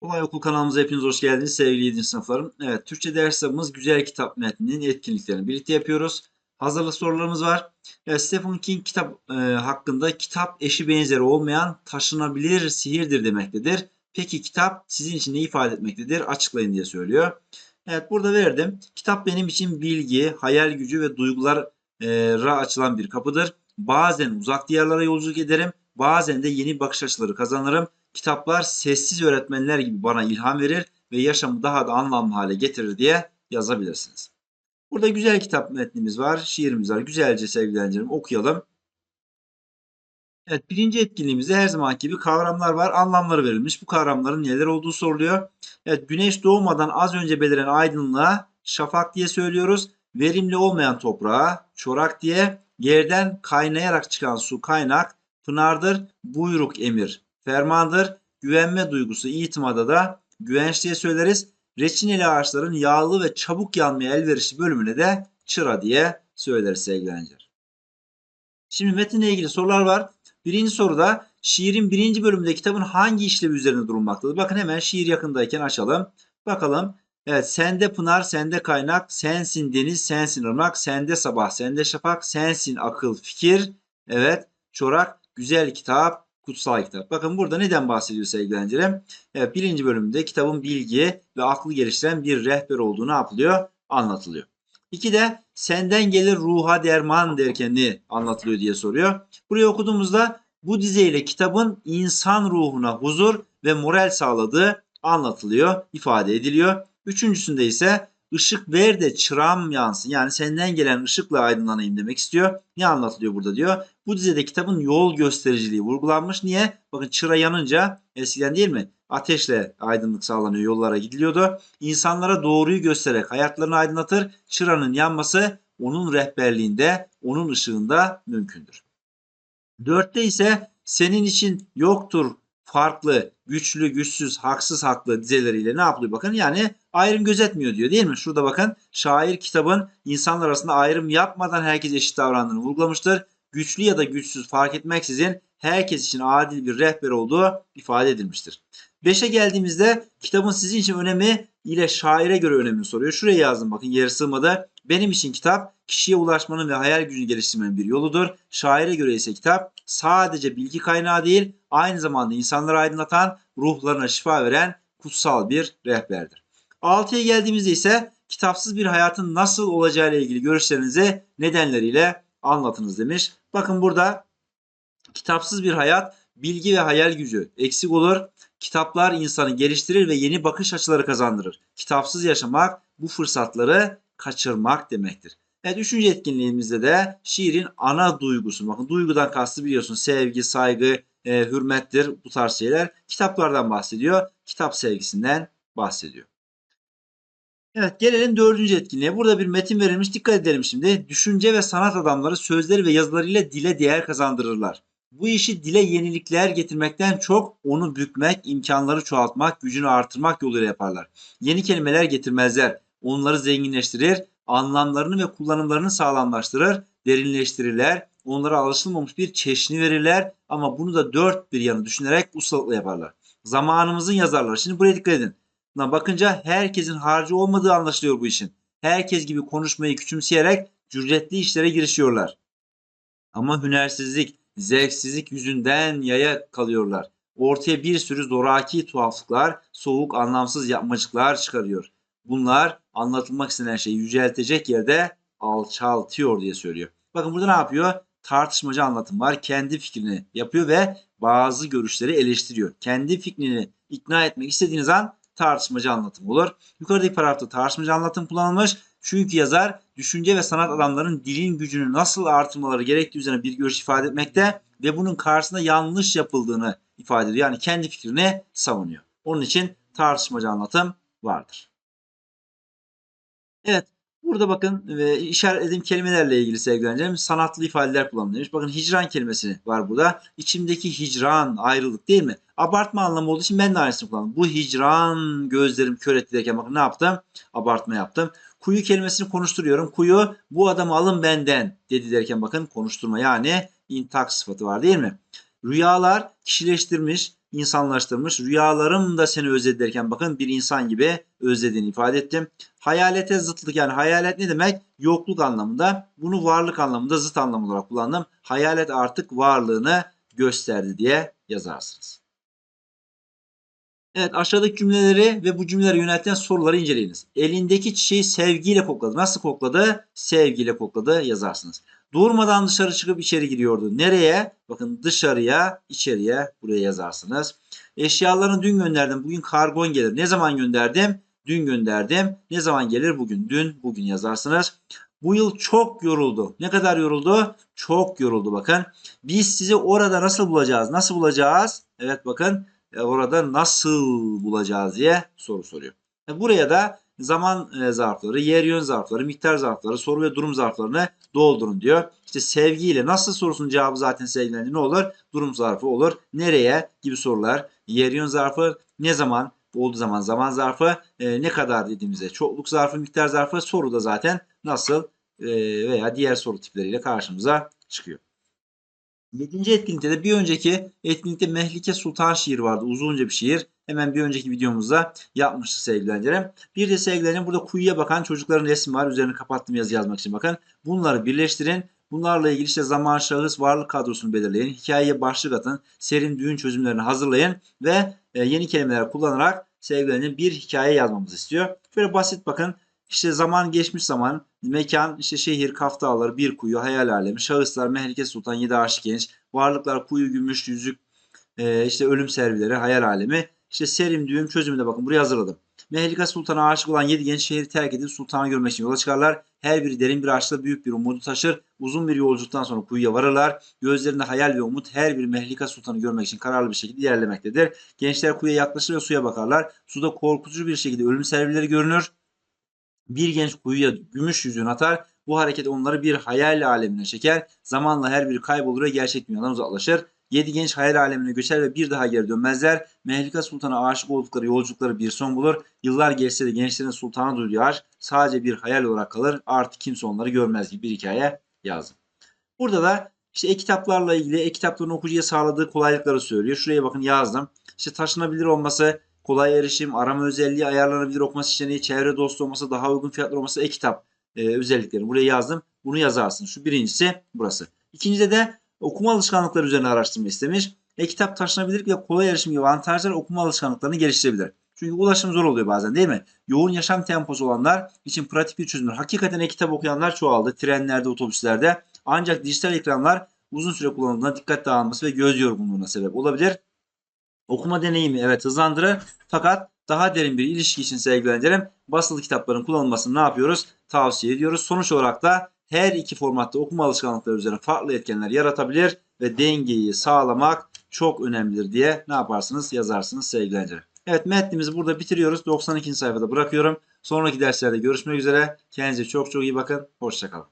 Kolay Okul kanalımıza hepiniz hoş geldiniz sevgili 7. sınıflarım. Evet, Türkçe dersimiz Güzel Kitap metninin etkinliklerini birlikte yapıyoruz. Hazırlık sorularımız var. Evet, Stephen King kitap e, hakkında kitap eşi benzeri olmayan taşınabilir sihirdir demektedir. Peki kitap sizin için ne ifade etmektedir? Açıklayın diye söylüyor. Evet burada verdim. Kitap benim için bilgi, hayal gücü ve duygulara açılan bir kapıdır. Bazen uzak diyarlara yolculuk ederim. Bazen de yeni bakış açıları kazanırım. Kitaplar sessiz öğretmenler gibi bana ilham verir ve yaşamı daha da anlamlı hale getirir diye yazabilirsiniz. Burada güzel kitap metnimiz var, şiirimiz var. Güzelce sevgili öğrencilerim okuyalım. Evet birinci etkinliğimizde her zamanki gibi kavramlar var. Anlamları verilmiş. Bu kavramların neler olduğu soruluyor. Evet güneş doğmadan az önce beliren aydınlığa şafak diye söylüyoruz. Verimli olmayan toprağa çorak diye yerden kaynayarak çıkan su kaynak pınardır. Buyruk emir fermandır. Güvenme duygusu itimada da güvenç diye söyleriz. Reçineli ağaçların yağlı ve çabuk yanmaya elverişli bölümüne de çıra diye söyleriz sevgili öğrenciler. Şimdi metinle ilgili sorular var. Birinci soruda şiirin birinci bölümünde kitabın hangi işlevi üzerinde durulmaktadır? Bakın hemen şiir yakındayken açalım. Bakalım. Evet sende pınar, sende kaynak, sensin deniz, sensin ırmak, sende sabah, sende şafak, sensin akıl, fikir. Evet çorak, güzel kitap, kutsal kitap. Bakın burada neden bahsediyor sevgili öğrencilerim? Evet, birinci bölümde kitabın bilgi ve aklı geliştiren bir rehber olduğu ne yapılıyor? Anlatılıyor. İki de senden gelir ruha derman derken ne anlatılıyor diye soruyor. Burayı okuduğumuzda bu dizeyle kitabın insan ruhuna huzur ve moral sağladığı anlatılıyor, ifade ediliyor. Üçüncüsünde ise ışık ver de çırağım yansın. Yani senden gelen ışıkla aydınlanayım demek istiyor. Ne anlatılıyor burada diyor. Bu dizede kitabın yol göstericiliği vurgulanmış. Niye? Bakın çıra yanınca eskiden değil mi? Ateşle aydınlık sağlanıyor, yollara gidiliyordu. İnsanlara doğruyu göstererek hayatlarını aydınlatır. Çıranın yanması onun rehberliğinde, onun ışığında mümkündür. Dörtte ise senin için yoktur farklı, güçlü, güçsüz, haksız, haklı dizeleriyle ne yapıyor bakın. Yani ayrım gözetmiyor diyor değil mi? Şurada bakın şair kitabın insanlar arasında ayrım yapmadan herkes eşit davrandığını vurgulamıştır. Güçlü ya da güçsüz fark etmeksizin herkes için adil bir rehber olduğu ifade edilmiştir. 5'e geldiğimizde kitabın sizin için önemi ile şaire göre önemini soruyor. Şuraya yazdım bakın yer sığmadı. Benim için kitap kişiye ulaşmanın ve hayal gücünü geliştirmenin bir yoludur. Şaire göre ise kitap sadece bilgi kaynağı değil aynı zamanda insanları aydınlatan, ruhlarına şifa veren kutsal bir rehberdir. 6'ya geldiğimizde ise kitapsız bir hayatın nasıl olacağı ile ilgili görüşlerinizi nedenleriyle anlatınız demiş. Bakın burada kitapsız bir hayat bilgi ve hayal gücü eksik olur. Kitaplar insanı geliştirir ve yeni bakış açıları kazandırır. Kitapsız yaşamak bu fırsatları kaçırmak demektir. Evet üçüncü etkinliğimizde de şiirin ana duygusu. Bakın duygudan kastı biliyorsun sevgi, saygı, e, hürmettir bu tarz şeyler. Kitaplardan bahsediyor. Kitap sevgisinden bahsediyor. Evet gelelim dördüncü etkinliğe. Burada bir metin verilmiş. Dikkat edelim şimdi. Düşünce ve sanat adamları sözleri ve yazılarıyla dile değer kazandırırlar. Bu işi dile yenilikler getirmekten çok onu bükmek, imkanları çoğaltmak, gücünü artırmak yoluyla yaparlar. Yeni kelimeler getirmezler. Onları zenginleştirir, anlamlarını ve kullanımlarını sağlamlaştırır, derinleştirirler. Onlara alışılmamış bir çeşni verirler ama bunu da dört bir yanı düşünerek ustalıkla yaparlar. Zamanımızın yazarları. Şimdi buraya dikkat edin. Buna bakınca herkesin harcı olmadığı anlaşılıyor bu işin. Herkes gibi konuşmayı küçümseyerek cüretli işlere girişiyorlar. Ama hünersizlik, zevksizlik yüzünden yaya kalıyorlar. Ortaya bir sürü zoraki tuhaflıklar, soğuk anlamsız yapmacıklar çıkarıyor. Bunlar anlatılmak istenen şeyi yüceltecek yerde alçaltıyor diye söylüyor. Bakın burada ne yapıyor? Tartışmacı anlatım var. Kendi fikrini yapıyor ve bazı görüşleri eleştiriyor. Kendi fikrini ikna etmek istediğiniz an tartışmacı anlatım olur. Yukarıdaki paragrafta tartışmacı anlatım kullanılmış. Çünkü yazar düşünce ve sanat adamlarının dilin gücünü nasıl artırmaları gerektiği üzerine bir görüş ifade etmekte ve bunun karşısında yanlış yapıldığını ifade ediyor. Yani kendi fikrini savunuyor. Onun için tartışmacı anlatım vardır. Evet. Burada bakın ve işaretlediğim kelimelerle ilgili sevgili öğrencilerim sanatlı ifadeler kullanılmış. Bakın hicran kelimesi var burada. İçimdeki hicran, ayrılık değil mi? Abartma anlamı olduğu için ben de aynısını kullandım. Bu hicran gözlerim kör etti derken bakın ne yaptım? Abartma yaptım. Kuyu kelimesini konuşturuyorum. Kuyu bu adamı alın benden dedi derken bakın konuşturma yani intak sıfatı var değil mi? Rüyalar kişileştirmiş, insanlaştırmış. Rüyalarım da seni özledi derken bakın bir insan gibi özlediğini ifade ettim. Hayalete zıtlık yani hayalet ne demek? Yokluk anlamında. Bunu varlık anlamında zıt anlam olarak kullandım. Hayalet artık varlığını gösterdi diye yazarsınız. Evet aşağıdaki cümleleri ve bu cümlelere yönelten soruları inceleyiniz. Elindeki çiçeği sevgiyle kokladı. Nasıl kokladı? Sevgiyle kokladı yazarsınız. Durmadan dışarı çıkıp içeri giriyordu. Nereye? Bakın dışarıya, içeriye buraya yazarsınız. Eşyalarını dün gönderdim. Bugün kargon gelir. Ne zaman gönderdim? Dün gönderdim. Ne zaman gelir? Bugün. Dün, bugün yazarsınız. Bu yıl çok yoruldu. Ne kadar yoruldu? Çok yoruldu bakın. Biz sizi orada nasıl bulacağız? Nasıl bulacağız? Evet bakın e, orada nasıl bulacağız diye soru soruyor. E, Buraya da zaman e, zarfları, yer yön zarfları, miktar zarfları, soru ve durum zarflarını doldurun diyor. İşte sevgiyle nasıl sorusunun cevabı zaten sevgilendi ne olur? Durum zarfı olur. Nereye gibi sorular. Yer yön zarfı ne zaman? Olduğu zaman zaman zarfı e, ne kadar dediğimizde çokluk zarfı, miktar zarfı soru da zaten nasıl e, veya diğer soru tipleriyle karşımıza çıkıyor. Yedinci etkinlikte de bir önceki etkinlikte Mehlike Sultan şiiri vardı. Uzunca bir şiir. Hemen bir önceki videomuzda yapmıştık sevgili öğrencilerim. Bir de sevgili öğrencilerim burada kuyuya bakan çocukların resmi var. Üzerine kapattığım yazı yazmak için bakın. Bunları birleştirin. Bunlarla ilgili işte zaman, şahıs, varlık kadrosunu belirleyin. Hikayeye başlık atın. Serin düğün çözümlerini hazırlayın. Ve e, yeni kelimeler kullanarak sevgili öğrencilerim bir hikaye yazmamızı istiyor. Böyle basit bakın. İşte zaman geçmiş zaman, mekan, işte şehir, Kaf Dağları, bir kuyu, hayal alemi, şahıslar, Mehlike Sultan, yedi aşık genç, varlıklar, kuyu, gümüş, yüzük, e, işte ölüm servileri, hayal alemi, işte serim, düğüm, çözümü de bakın buraya hazırladım. Mehlika Sultan'a aşık olan yedi genç şehri terk edip sultanı görmek için yola çıkarlar. Her biri derin bir aşkla büyük bir umudu taşır. Uzun bir yolculuktan sonra kuyuya varırlar. Gözlerinde hayal ve umut her bir Mehlika Sultan'ı görmek için kararlı bir şekilde ilerlemektedir. Gençler kuyuya yaklaşır ve suya bakarlar. Suda korkutucu bir şekilde ölüm servileri görünür. Bir genç kuyuya gümüş yüzüğünü atar. Bu hareket onları bir hayal alemine çeker. Zamanla her biri kaybolur ve gerçek dünyadan uzaklaşır. Yedi genç hayal alemine göçer ve bir daha geri dönmezler. Mehlika Sultan'a aşık oldukları yolculukları bir son bulur. Yıllar geçse de gençlerin sultana duyduğu aşk sadece bir hayal olarak kalır. Artık kimse onları görmez gibi bir hikaye yazdım. Burada da işte e-kitaplarla ilgili e-kitapların okuyucuya sağladığı kolaylıkları söylüyor. Şuraya bakın yazdım. İşte taşınabilir olması, kolay erişim, arama özelliği, ayarlanabilir okuma seçeneği, çevre dostu olması, daha uygun fiyatlı olması e-kitap e, özelliklerini buraya yazdım. Bunu yazarsın. Şu birincisi burası. İkincide de okuma alışkanlıkları üzerine araştırma istemiş. E-kitap taşınabilir ve kolay erişim gibi avantajlar okuma alışkanlıklarını geliştirebilir. Çünkü ulaşım zor oluyor bazen değil mi? Yoğun yaşam temposu olanlar için pratik bir çözümdür. Hakikaten e-kitap okuyanlar çoğaldı. Trenlerde, otobüslerde. Ancak dijital ekranlar uzun süre kullanıldığında dikkat dağılması ve göz yorgunluğuna sebep olabilir. Okuma deneyimi evet hızlandırır. Fakat daha derin bir ilişki için sevgili basılı kitapların kullanılmasını ne yapıyoruz? Tavsiye ediyoruz. Sonuç olarak da her iki formatta okuma alışkanlıkları üzerine farklı etkenler yaratabilir ve dengeyi sağlamak çok önemlidir diye ne yaparsınız yazarsınız sevgili öğrencilerim. Evet metnimizi burada bitiriyoruz. 92. sayfada bırakıyorum. Sonraki derslerde görüşmek üzere. Kendinize çok çok iyi bakın. Hoşçakalın.